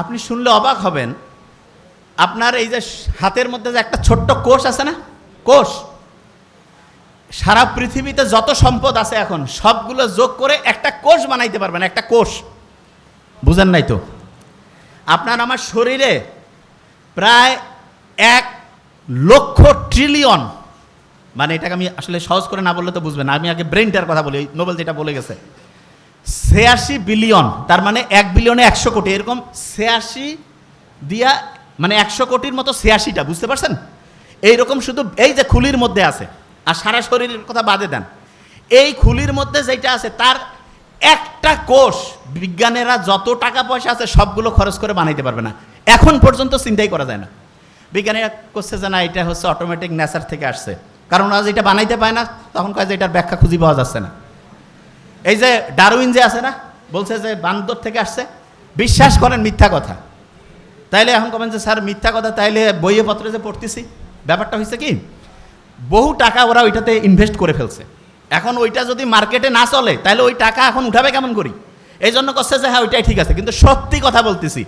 আপনি শুনলে অবাক হবেন। আপনার এই যে হাতের মধ্যে যে একটা ছোট্ট কোষ আছে না? কোষ। সারা পৃথিবীতে যত সম্পদ আছে এখন, সবগুলো যোগ করে একটা কোষ বানাইতে পারবেন, একটা কোষ। বুঝেন নাই তো? আপনার আমার শরীরে প্রায় এক লক্ষ ট্রিলিয়ন মানে এটাকে আমি আসলে সহজ করে না বললে তো বুঝবেন। আমি আগে ব্রেনটার কথা বলি নোবেল যেটা বলে গেছে। ছিয়াশি বিলিয়ন, তার মানে এক বিলিয়নে একশো কোটি, এরকম ছিয়াশি দিয়া মানে একশো কোটির মতো ছিয়াশিটা, বুঝতে পারছেন? এইরকম শুধু, এই যে খুলির মধ্যে আছে, আর সারা শরীরের কথা বাদে দেন, এই খুলির মধ্যে যেটা আছে, তার একটা কোষ বিজ্ঞানীরা যত টাকা পয়সা আছে সবগুলো খরচ করে বানাইতে পারবে না। এখন পর্যন্ত চিন্তাই করা যায় না। বিজ্ঞানীরা করছে যে না, এটা হচ্ছে অটোমেটিক নেচার থেকে আসছে। কারণ আজ এটা বানাইতে পায় না, তখন কয় যে এটার ব্যাখ্যা খুঁজি পাওয়া যাচ্ছে না। এই যে ডারউইন যে আছে না, বলছে যে বান্দর থেকে আসছে, বিশ্বাস করেন মিথ্যা কথা। তাইলে এখন কবেন যে, স্যার, মিথ্যা কথা, তাইলে বইয়ে পত্রে যে পড়তেছি, ব্যাপারটা হয়েছে কি, বহু টাকা ওরা ওইটাতে ইনভেস্ট করে ফেলছে। এখন ওইটা যদি মার্কেটে না চলে তাহলে ওই টাকা এখন উঠাবে কেমন করি? এই জন্য করছে যে হ্যাঁ ওইটাই ঠিক আছে। কিন্তু সত্যি কথা বলতেছি,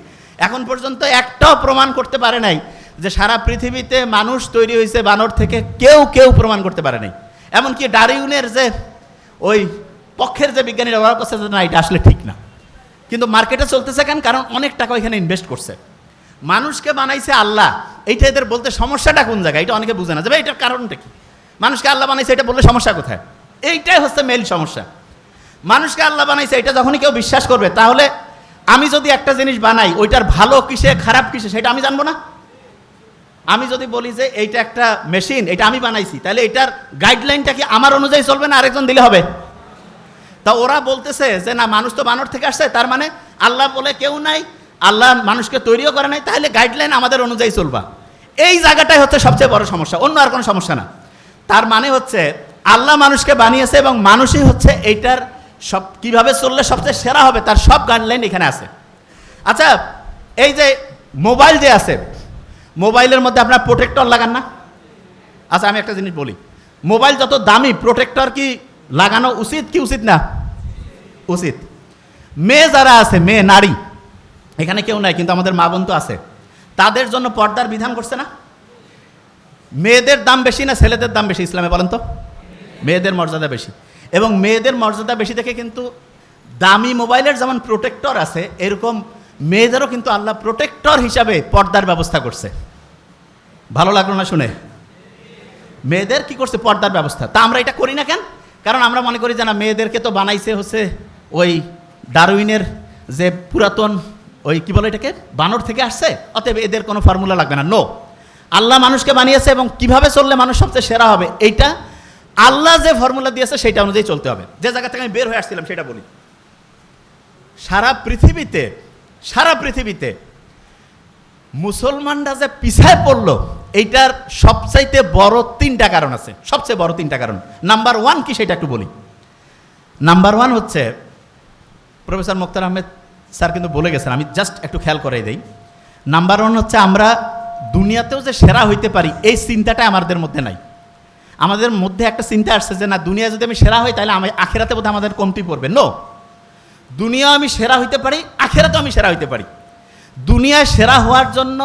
এখন পর্যন্ত একটাও প্রমাণ করতে পারে নাই যে, সারা পৃথিবীতে মানুষ তৈরি হয়েছে বানর থেকে কেউ কেউ প্রমাণ করতে পারে নাই। এমনকি ডারিউনের যে ওই পক্ষের যে বিজ্ঞানীরা ওরা করছে যে না, এটা আসলে ঠিক না। কিন্তু মার্কেটে চলতেছে কেন? কারণ অনেক টাকা ওইখানে ইনভেস্ট করছে। মানুষকে বানাইছে আল্লাহ। এইটা এদের বলতে সমস্যাটা কোন জায়গায়? এটা অনেকে বুঝে না। যে ভাই, এটার কারণটা কি? মানুষকে আল্লাহ বানাইছে, এটা বললে সমস্যা কোথায়? এইটাই হচ্ছে মেইন সমস্যা। মানুষকে আল্লাহ বানাইছে, এটা যখনই কেউ বিশ্বাস করবে, তাহলে আমি যদি একটা জিনিস বানাই, ওইটার ভালো কিসে, খারাপ কিসে, সেটা আমি জানব না? আমি যদি বলি যে, এইটা একটা মেশিন এটা আমি বানাইছি, তাহলে এটার গাইডলাইনটা কি আমার অনুযায়ী চলবে না আরেকজন দিলে হবে? তা ওরা বলতেছে যে, না, মানুষ তো বানর থেকে আসছে, তার মানে আল্লাহ বলে কেউ নাই, আল্লাহ মানুষকে তৈরিও করে নাই, তাহলে গাইডলাইন আমাদের অনুযায়ী চলবা। এই জায়গাটাই হচ্ছে সবচেয়ে বড় সমস্যা, অন্য আর কোনো সমস্যা না। তার মানে হচ্ছে আল্লাহ মানুষকে বানিয়েছে এবং মানুষই হচ্ছে এইটার সব, কীভাবে চললে সবচেয়ে সেরা হবে, তার সব গাইডলাইন এখানে আছে। আচ্ছা এই যে মোবাইল যে আছে, মোবাইলের মধ্যে আপনার প্রোটেক্টর লাগান না? আচ্ছা আমি একটা জিনিস বলি, মোবাইল যত দামি প্রোটেক্টর কি লাগানো উচিত কি উচিত না? উচিত। মেয়ে যারা আছে, মেয়ে, নারী, এখানে কেউ নাই, কিন্তু আমাদের মা বোন তো আছে। তাদের জন্য পর্দার বিধান করছে না? মেয়েদের দাম বেশি না ছেলেদের দাম বেশি, ইসলামে বলেন তো? মেয়েদের মর্যাদা বেশি। এবং মেয়েদের মর্যাদা বেশি দেখে কিন্তু দামি মোবাইলের যেমন প্রোটেক্টর আছে, এরকম মেয়েদেরও কিন্তু আল্লাহ প্রোটেক্টর হিসাবে পর্দার ব্যবস্থা করছে। ভালো লাগল না শুনে? মেয়েদের কি করছে? পর্দার ব্যবস্থা। তা আমরা এটা করি না কেন? কারণ আমরা মনে করি যে না, মেয়েদেরকে তো বানাইছে হচ্ছে ওই ডারউইনের যে পুরাতন ওই কি বলে এটাকে? বানর থেকে আসছে? অতএব এদের কোনো ফর্মুলা লাগবে না। নো আল্লাহ মানুষকে বানিয়েছে এবং কীভাবে চললে মানুষ সবচেয়ে সেরা হবে এইটা আল্লাহ যে ফর্মুলা দিয়েছে সেটা অনুযায়ী চলতে হবে। যে জায়গা থেকে আমি বের হয়ে আসছিলাম সেটা বলি। সারা পৃথিবীতে সারা পৃথিবীতে মুসলমানরা যে পিছায় পড়ল, এইটার সবচাইতে বড় তিনটা কারণ আছে। সবচেয়ে বড় তিনটা কারণ। নাম্বার ওয়ান কি সেটা একটু বলি। নাম্বার ওয়ান হচ্ছে প্রফেসর মুক্তার আহমেদ স্যার কিন্তু বলে গেছেন, আমি জাস্ট একটু খেয়াল করাই দেই। নাম্বার ওয়ান হচ্ছে আমরা দুনিয়াতেও যে সেরা হইতে পারি, এই চিন্তাটা আমাদের মধ্যে নাই। আমাদের মধ্যে একটা চিন্তা আসছে যে না দুনিয়া যদি আমি সেরা হই, তাহলে আমি আখেরাতে বোধহয় আমাদের কমতি পড়বে। নো দুনিয়া আমি সেরা হইতে পারি, আখেরাতেও আমি সেরা হইতে পারি। দুনিয়ায় সেরা হওয়ার জন্য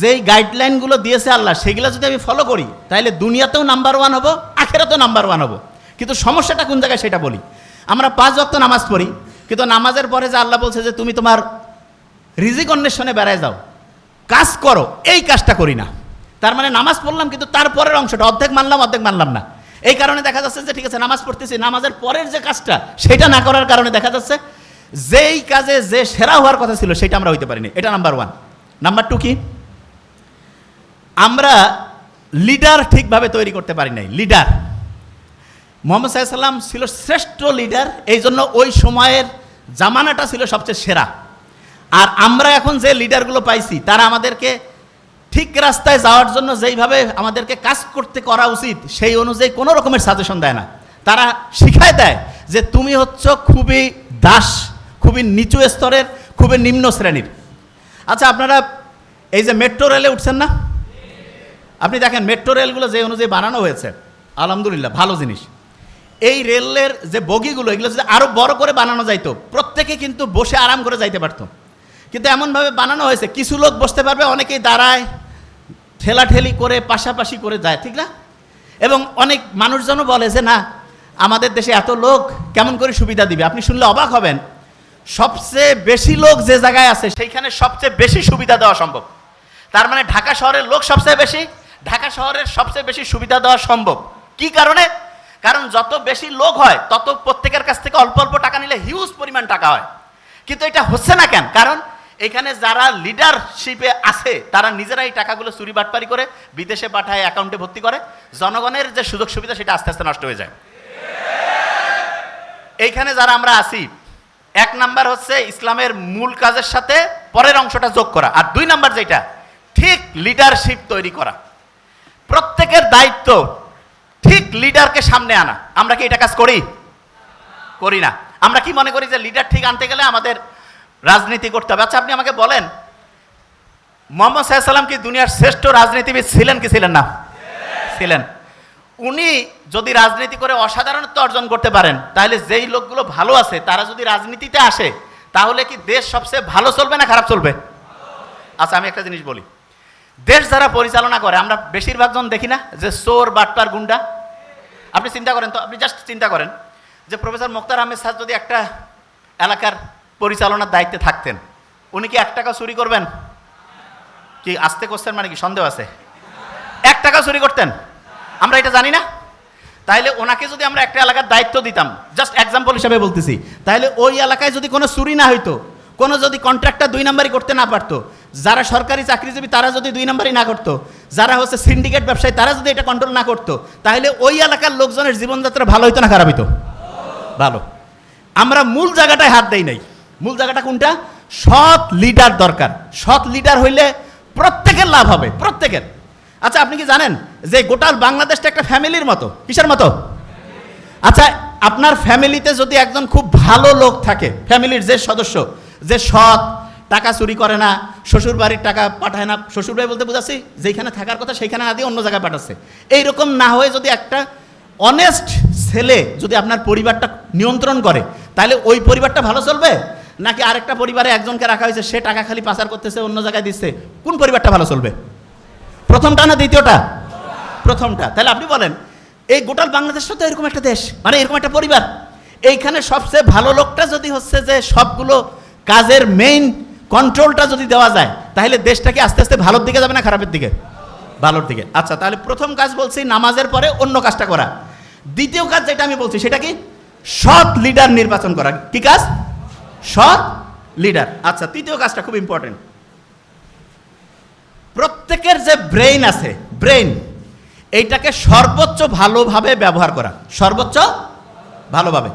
যেই গাইডলাইনগুলো দিয়েছে আল্লাহ, সেগুলো যদি আমি ফলো করি, তাহলে দুনিয়াতেও নাম্বার ওয়ান হব, আখেরাতেও নাম্বার ওয়ান হব। কিন্তু সমস্যাটা কোন জায়গায় সেটা বলি। আমরা পাঁচ ওয়াক্ত নামাজ পড়ি কিন্তু নামাজের পরে যে আল্লাহ বলছে যে তুমি তোমার রিজিক অন্বেষণে বেড়ায় যাও, কাজ করো, এই কাজটা করি না। তার মানে নামাজ পড়লাম কিন্তু তারপরের অংশটা, অর্ধেক মানলাম অর্ধেক মানলাম না। এই কারণে দেখা যাচ্ছে যে ঠিক আছে, নামাজ পড়তেছি, নামাজের পরের যে কাজটা, সেটা না করার কারণে দেখা যাচ্ছে যেই কাজে যে সেরা হওয়ার কথা ছিল, সেটা আমরা হইতে পারিনি। এটা নাম্বার ওয়ান নাম্বার টু কি? আমরা লিডার ঠিকভাবে তৈরি করতে পারি নাই। লিডার মোহাম্মদ সাল্লাম ছিল শ্রেষ্ঠ লিডার এই জন্য ওই সময়ের জামানাটা ছিল সবচেয়ে সেরা। আর আমরা এখন যে লিডারগুলো পাইছি, তারা আমাদেরকে ঠিক রাস্তায় যাওয়ার জন্য যেইভাবে আমাদেরকে কাজ করতে করা উচিত, সেই অনুযায়ী কোনো রকমের সাজেশন দেয় না। তারা শিখায় দেয় যে তুমি হচ্ছ খুবই দাস, খুবই নিচু স্তরের, খুবই নিম্ন শ্রেণির। আচ্ছা আপনারা এই যে মেট্রো রেলে উঠছেন না? আপনি দেখেন মেট্রো রেলগুলো যে অনুযায়ী বানানো হয়েছে, আলহামদুলিল্লাহ, ভালো জিনিস। এই রেলের যে বগিগুলো, এগুলো যদি আরও বড় করে বানানো যাইতো, প্রত্যেকে কিন্তু বসে আরাম করে যাইতে পারত। কিন্তু এমনভাবে বানানো হয়েছে, কিছু লোক বসতে পারবে, অনেকেই দাঁড়ায়, ঠেলাঠেলি করে, পাশাপাশি করে যায়, ঠিক না? এবং অনেক মানুষজনও বলে যে, না, আমাদের দেশে এত লোক, কেমন করে সুবিধা দিবে? আপনি শুনলে অবাক হবেন। সবচেয়ে বেশি লোক যে জায়গায় আছে, সেইখানে সবচেয়ে বেশি সুবিধা দেওয়া সম্ভব। তার মানে ঢাকা শহরের লোক সবচেয়ে বেশি, ঢাকা শহরের সবচেয়ে বেশি সুবিধা দেওয়া সম্ভব। কি কারণে? কারণ যত বেশি লোক হয়, তত প্রত্যেকের কাছ থেকে অল্প অল্প টাকা নিলে হিউজ পরিমাণ টাকা হয়। কিন্তু এটা হচ্ছে না কেন? কারণ এখানে যারা লিডারশিপে আছে, তারা নিজেরাই টাকাগুলো চুরি বাটপারি করে বিদেশে পাঠায় অ্যাকাউন্টে ভর্তি করে। জনগণের যে সুযোগ সুবিধা, সেটা আস্তে আস্তে নষ্ট হয়ে যায়। এইখানে যারা আমরা আছি, এক নাম্বার হচ্ছে ইসলামের মূল কাজের সাথে পরের অংশটা যোগ করা। আর দুই নাম্বার যেটা, ঠিক লিডারশিপ তৈরি করা। প্রত্যেকের দায়িত্ব ঠিক লিডারকে সামনে আনা। আমরা কি এটা কাজ করি? করি না। আমরা কি মনে করি যে লিডার ঠিক আনতে গেলে আমাদের রাজনীতি করতে হবে? আচ্ছা আপনি আমাকে বলেন, মোহাম্মদ সাল্লাম কি দুনিয়ার শ্রেষ্ঠ রাজনীতিবিদ ছিলেন কি ছিলেন না? ছিলেন। উনি যদি রাজনীতি করে অসাধারণত্ব অর্জন করতে পারেন, তাহলে যেই লোকগুলো ভালো আছে, তারা যদি রাজনীতিতে আসে, তাহলে কি দেশ সবচেয়ে ভালো চলবে না খারাপ চলবে? আচ্ছা আমি একটা জিনিস বলি। দেশ যারা পরিচালনা করে, আমরা বেশিরভাগ জন দেখি না যে চোর, বাটপার, গুন্ডা। আপনি চিন্তা করেন তো, আপনি জাস্ট চিন্তা করেন যে প্রফেসর মোক্তার আহমেদ স্যার যদি একটা এলাকার পরিচালনার দায়িত্বে থাকতেন, উনি কি এক টাকা চুরি করবেন? কি আসতে করছেন মানে কি সন্দেহ আছে? এক টাকা চুরি করতেন? আমরা এটা জানি না। তাহলে ওনাকে যদি আমরা একটা এলাকার দায়িত্ব দিতাম জাস্ট এক্সাম্পল হিসাবে বলতেছি তাহলে ওই এলাকায় যদি কোনো চুরি না হইতো, কোনো যদি কন্ট্রাক্টটা দুই নাম্বারই করতে না পারতো যারা সরকারি চাকরিজীবী, তারা যদি দুই নাম্বারই না করতো, যারা হচ্ছে সিন্ডিকেট ব্যবসায়ী, তারা যদি এটা কন্ট্রোল না করতো, তাহলে ওই এলাকার লোকজনের জীবনযাত্রা ভালো হইতো না খারাপ হইতো? ভালো। আমরা মূল জায়গাটায় হাত দেই নাই। মূল জায়গাটা কোনটা? সৎ লিডার দরকার। সৎ লিডার হইলে প্রত্যেকের লাভ হবে, প্রত্যেকের। আচ্ছা আপনি কি জানেন যে গোটাল বাংলাদেশটা একটা ফ্যামিলির মতো? কিসের মতো? আচ্ছা আপনার ফ্যামিলিতে যদি একজন খুব ভালো লোক থাকে, ফ্যামিলির যে সদস্য, যে সৎ টাকা চুরি করে না শ্বশুর বাড়ির টাকা পাঠায় না। শ্বশুর বাড়ি বলতে বুঝাচ্ছি, যেখানে থাকার কথা সেইখানে না দিয়ে অন্য জায়গায় পাঠাচ্ছে। এইরকম না হয়ে যদি একটা অনেস্ট ছেলে যদি আপনার পরিবারটা নিয়ন্ত্রণ করে, তাহলে ওই পরিবারটা ভালো চলবে? নাকি আরেকটা পরিবারে একজনকে রাখা হয়েছে, সে টাকা খালি পাচার করতেছে, অন্য জায়গায় দিচ্ছে? কোন পরিবারটা ভালো চলবে? প্রথমটা না দ্বিতীয়টা? প্রথমটা। তাহলে আপনি বলেন, এই গোটাল বাংলাদেশটা তো এরকম একটা দেশ মানে এরকম একটা পরিবার। এইখানে সবচেয়ে ভালো লোকটা যদি হচ্ছে যে সবগুলো কাজের মেইন কন্ট্রোলটা যদি দেওয়া যায়, তাহলে দেশটাকে আস্তে আস্তে ভালোর দিকে যাবে না খারাপের দিকে? ভালোর দিকে। আচ্ছা তাহলে প্রথম কাজ বলছি নামাজের পরে অন্য কাজটা করা। দ্বিতীয় কাজ যেটা আমি বলছি, সেটা কি? সৎ লিডার নির্বাচন করা। কি কাজ? সৎ লিডার আচ্ছা তৃতীয় কাজটা খুব ইম্পর্টেন্ট প্রত্যেকের যে ব্রেইন আছে ব্রেইন এইটাকে সর্বোচ্চ ভালোভাবে ব্যবহার করা। সর্বোচ্চ ভালোভাবে।